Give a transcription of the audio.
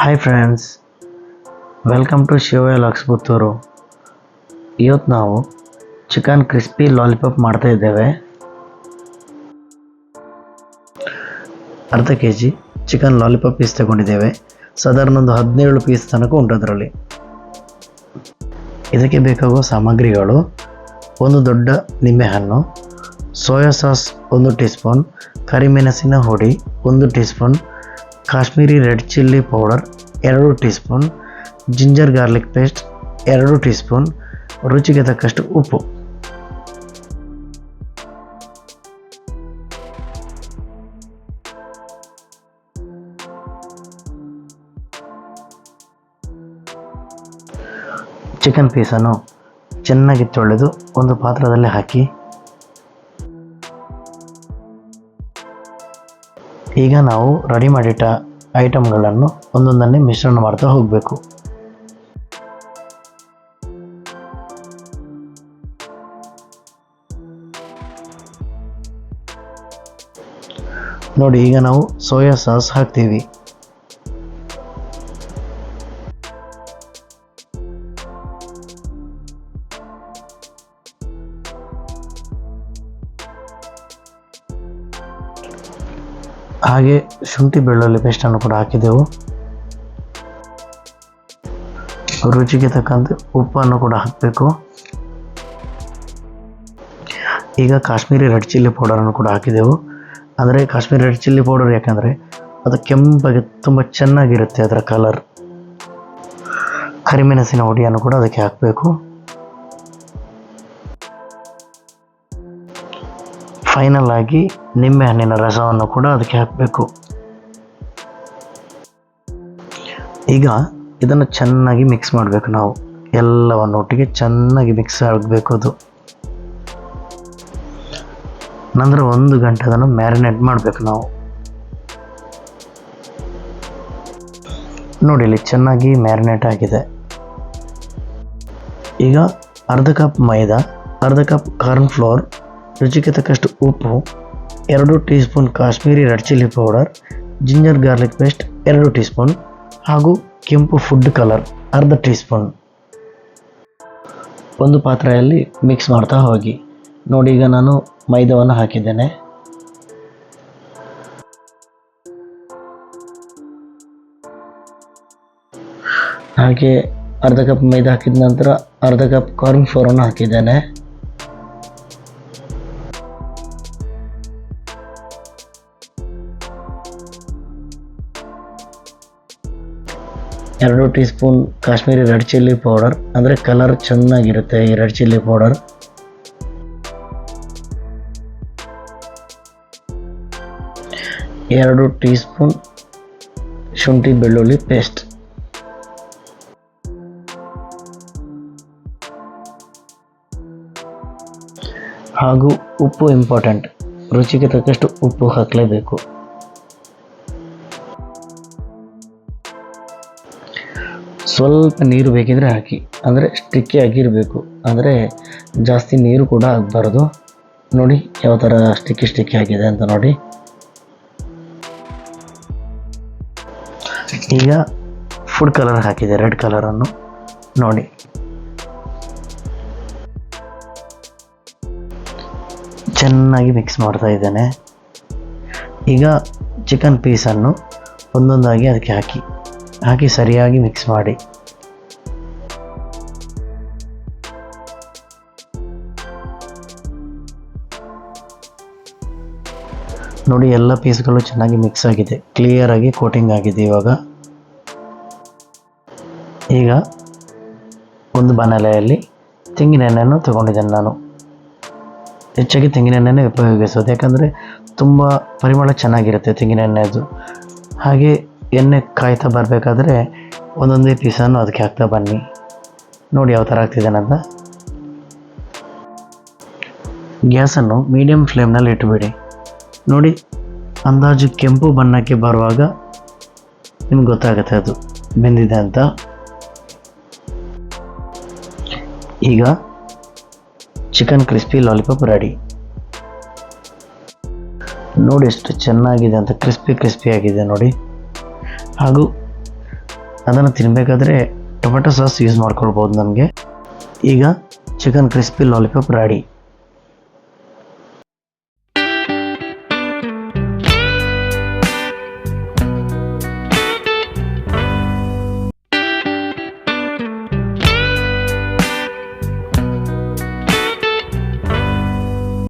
Hi friends welcome to ಶಿವಯ ಲಾಕ್ಸ್ ಇವತ್ತು ನಾವು ಚಿಕನ್ ಕ್ರಿಸ್ಪಿ ಲಾಲಿಪಾಪ್ ಮಾಡ್ತಾ ಇದ್ದೇವೆ. ಅರ್ಧ K G chicken lollipop piece ತಗೊಂಡಿದ್ದೇವೆ. ಸಾಧಾರಣ ಒಂದು ಹದಿನೇಳು ಪೀಸ್ ತನಕ ಉಂಟು ಅದರಲ್ಲಿ. ಇದಕ್ಕೆ ಬೇಕಾಗುವ ಸಾಮಗ್ರಿಗಳು ಒಂದು ದೊಡ್ಡ ನಿಂಬೆಹಣ್ಣು, ಸೋಯಾ ಸಾಸ್ ಒಂದು ಟೀ ಸ್ಪೂನ್ ಕರಿಮೆಣಸಿನ ಹುಡಿ ಒಂದು teaspoon Kashmiri red chilli powder ಎರಡು teaspoon ginger garlic paste, ಎರಡು ಟೀ ಸ್ಪೂನ್ ರುಚಿಗೆ ತಕ್ಕಷ್ಟು ಉಪ್ಪು. ಚಿಕನ್ ಪೀಸನ್ನು ಚೆನ್ನಾಗಿ ತೊಳೆದು ಒಂದು ಪಾತ್ರದಲ್ಲಿ ಹಾಕಿ. ಈಗ ನಾವು ರೆಡಿ ಮಾಡಿಟ್ಟ ಐಟಮ್ಗಳನ್ನು ಒಂದೊಂದನ್ನೇ ಮಿಶ್ರಣ ಮಾಡ್ತಾ ಹೋಗಬೇಕು. ನೋಡಿ ಈಗ ನಾವು ಸೋಯಾ ಸಾಸ್ ಹಾಕ್ತೀವಿ. ಹಾಗೆ ಶುಂಠಿ ಬೆಳ್ಳುಳ್ಳಿ ಪೇಸ್ಟನ್ನು ಕೂಡ ಹಾಕಿದೆವು. ರುಚಿಗೆ ತಕ್ಕಂತೆ ಉಪ್ಪನ್ನು ಕೂಡ ಹಾಕಬೇಕು. ಈಗ ಕಾಶ್ಮೀರಿ ರೆಡ್ ಚಿಲ್ಲಿ ಪೌಡರನ್ನು ಕೂಡ ಹಾಕಿದೆವು. ಅಂದರೆ ಕಾಶ್ಮೀರಿ ರೆಡ್ ಚಿಲ್ಲಿ ಪೌಡರ್ ಯಾಕಂದರೆ ಅದು ಕೆಂಪಾಗಿ ತುಂಬ ಚೆನ್ನಾಗಿರುತ್ತೆ ಅದರ ಕಲರ್ ಕರಿಮೆಣಸಿನ ಹುಡಿಯನ್ನು ಕೂಡ ಅದಕ್ಕೆ ಹಾಕಬೇಕು. ಫೈನಲ್ ಆಗಿ ನಿಂಬೆಹಣ್ಣಿನ ರಸವನ್ನು ಕೂಡ ಅದಕ್ಕೆ ಹಾಕಬೇಕು. ಈಗ ಇದನ್ನು ಚೆನ್ನಾಗಿ ಮಿಕ್ಸ್ ಮಾಡಬೇಕು ನಾವು. ಎಲ್ಲವನ್ನು ಒಟ್ಟಿಗೆ ಚೆನ್ನಾಗಿ ಮಿಕ್ಸ್ ಆಗಬೇಕು ಅದು. ನಂತರ ಒಂದು ಗಂಟೆ ಅದನ್ನು ಮ್ಯಾರಿನೇಟ್ ಮಾಡಬೇಕು ನಾವು. ನೋಡಿ ಇಲ್ಲಿ ಚೆನ್ನಾಗಿ ಮ್ಯಾರಿನೇಟ್ ಆಗಿದೆ. ಈಗ ಅರ್ಧ ಕಪ್ ಮೈದಾ, ಅರ್ಧ ಕಪ್ ಕಾರ್ನ್ ಫ್ಲೋರ್ ರುಚಿಗೆ ತಕ್ಕಷ್ಟು ಉಪ್ಪು, ಎರಡು teaspoon Kashmiri red chilli powder, ginger garlic paste ಎರಡು ಟೀ ಸ್ಪೂನ್ ಹಾಗೂ ಕೆಂಪು ಫುಡ್ ಕಲರ್ ಅರ್ಧ ಟೀ ಸ್ಪೂನ್ ಒಂದು ಪಾತ್ರೆಯಲ್ಲಿ ಮಿಕ್ಸ್ ಮಾಡ್ತಾ ಹೋಗಿ. ನೋಡಿ, ಈಗ ನಾನು ಮೈದಾವನ್ನು ಹಾಕಿದ್ದೇನೆ. ಹಾಗೆ ಅರ್ಧ ಕಪ್ ಮೈದಾ ಹಾಕಿದ ನಂತರ ಅರ್ಧ ಕಪ್ ಕಾರ್ನ್ ಫ್ಲೋರನ್ನು ಹಾಕಿದ್ದೇನೆ. ಎರಡು teaspoon Kashmiri red chilli powder. ಅಂದರೆ ಕಲರ್ ಚೆನ್ನಾಗಿರುತ್ತೆ ಈ ರೆಡ್ ಚಿಲ್ಲಿ ಪೌಡರ್. ಎರಡು ಟೀ ಸ್ಪೂನ್ ಶುಂಠಿ ಬೆಳ್ಳುಳ್ಳಿ ಪೇಸ್ಟ್. ಹಾಗೂ ಉಪ್ಪು ಇಂಪಾರ್ಟೆಂಟ್ ರುಚಿಗೆ ತಕ್ಕಷ್ಟು ಉಪ್ಪು ಹಾಕಲೇಬೇಕು. ಸ್ವಲ್ಪ ನೀರು ಬೇಕಿದ್ದರೆ ಹಾಕಿ. ಅಂದರೆ ಸ್ಟಿಕ್ಕಿ ಆಗಿರಬೇಕು. ಅಂದರೆ ಜಾಸ್ತಿ ನೀರು ಕೂಡ ಆಗಬಾರ್ದು. ನೋಡಿ, ಯಾವ ಥರ ಸ್ಟಿಕ್ಕಿ ಸ್ಟಿಕ್ಕಿ ಆಗಿದೆ ಅಂತ ನೋಡಿ. ಈಗ ಫುಡ್ ಕಲರ್ ಹಾಕಿದೆ ರೆಡ್ ಕಲರನ್ನು ನೋಡಿ. ಚೆನ್ನಾಗಿ ಮಿಕ್ಸ್ ಮಾಡ್ತಾ ಇದ್ದೇನೆ. ಈಗ ಚಿಕನ್ ಪೀಸನ್ನು ಒಂದೊಂದಾಗಿ ಅದಕ್ಕೆ ಹಾಕಿ. ಹಾಕಿ ಸರಿಯಾಗಿ ಮಿಕ್ಸ್ ಮಾಡಿ. ನೋಡಿ ಎಲ್ಲ ಪೀಸ್ಗಳು ಚೆನ್ನಾಗಿ ಮಿಕ್ಸ್ ಆಗಿದೆ. ಕ್ಲಿಯರ್ ಆಗಿ ಕೋಟಿಂಗ್ ಆಗಿದೆ ಇವಾಗ. ಈಗ ಒಂದು ಬಾಣಲೆಯಲ್ಲಿ ತೆಂಗಿನ ಎಣ್ಣೆಯನ್ನು ತಗೊಂಡಿದ್ದೇನೆ ನಾನು. ಹೆಚ್ಚಾಗಿ ತೆಂಗಿನ ಎಣ್ಣೆನೇ ಉಪಯೋಗಿಸೋದು. ಯಾಕಂದರೆ ತುಂಬ ಪರಿಮಳ ಚೆನ್ನಾಗಿರುತ್ತೆ ತೆಂಗಿನ ಎಣ್ಣೆದು ಹಾಗೆ ಎಣ್ಣೆ ಕಾಯ್ತಾ ಬರಬೇಕಾದ್ರೆ ಒಂದೊಂದೇ ಪೀಸನ್ನು ಅದಕ್ಕೆ ಹಾಕ್ತಾ ಬನ್ನಿ. ನೋಡಿ ಯಾವ ಥರ ಆಗ್ತಿದ್ದೇನಂತ ಗ್ಯಾಸನ್ನು ಮೀಡಿಯಮ್ ಫ್ಲೇಮ್ನಲ್ಲಿ ಇಟ್ಟುಬಿಡಿ. ನೋಡಿ, ಅಂದಾಜು ಕೆಂಪು ಬಣ್ಣಕ್ಕೆ ಬರುವಾಗ ನಿಮ್ಗೆ ಗೊತ್ತಾಗುತ್ತೆ ಅದು ಬೆಂದಿದೆ ಅಂತ. ಈಗ ಚಿಕನ್ ಕ್ರಿಸ್ಪಿ ಲಾಲಿಪಾಪ್ ರೆಡಿ. ನೋಡಿ ಎಷ್ಟು ಚೆನ್ನಾಗಿದೆ ಅಂತ, ಕ್ರಿಸ್ಪಿ ಕ್ರಿಸ್ಪಿ ಆಗಿದೆ ನೋಡಿ. ಹಾಗೂ ಅದನ್ನು ತಿನ್ನಬೇಕಾದ್ರೆ ಟೊಮೆಟೊ ಸಾಸ್ ಯೂಸ್ ಮಾಡ್ಕೊಳ್ಬೋದು ನಮಗೆ. ಈಗ ಚಿಕನ್ ಕ್ರಿಸ್ಪಿ ಲಾಲಿಪಾಪ್ ರೆಡಿ